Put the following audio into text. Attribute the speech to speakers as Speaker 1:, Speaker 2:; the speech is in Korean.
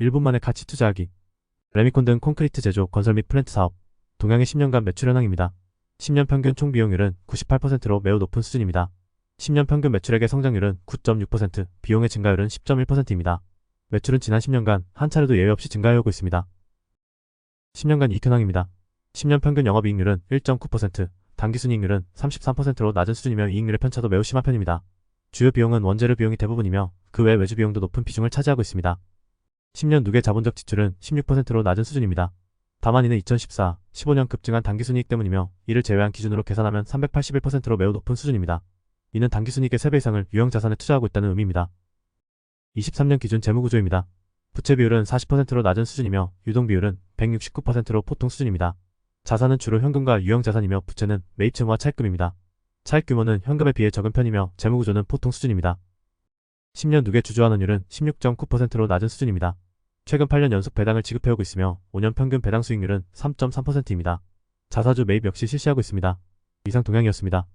Speaker 1: 1분 만에 가치 투자하기. 레미콘 등 콘크리트 제조, 건설 및 플랜트 사업. 동양의 10년간 매출 현황입니다. 10년 평균 총 비용률은 98%로 매우 높은 수준입니다. 10년 평균 매출액의 성장률은 9.6%, 비용의 증가율은 10.1%입니다. 매출은 지난 10년간 한 차례도 예외 없이 증가해오고 있습니다. 10년간 이익 현황입니다. 10년 평균 영업이익률은 1.9%, 당기순이익률은 33%로 낮은 수준이며 이익률의 편차도 매우 심한 편입니다. 주요 비용은 원재료 비용이 대부분이며 그 외 외주 비용도 높은 비중을 차지하고 있습니다. 10년 누계 자본적 지출은 16%로 낮은 수준입니다. 다만 이는 2014, 15년 급증한 당기순이익 때문이며 이를 제외한 기준으로 계산하면 381%로 매우 높은 수준입니다. 이는 당기순이익의 3배 이상을 유형 자산에 투자하고 있다는 의미입니다. 23년 기준 재무구조입니다. 부채 비율은 40%로 낮은 수준이며 유동 비율은 169%로 보통 수준입니다. 자산은 주로 현금과 유형 자산이며 부채는 매입 채무와 차입금입니다. 차입 규모는 현금에 비해 적은 편이며 재무구조는 보통 수준입니다. 10년 누계 주주환원율은 16.9%로 낮은 수준입니다. 최근 8년 연속 배당을 지급해오고 있으며 5년 평균 배당 수익률은 3.3%입니다. 자사주 매입 역시 실시하고 있습니다. 이상 동향이었습니다.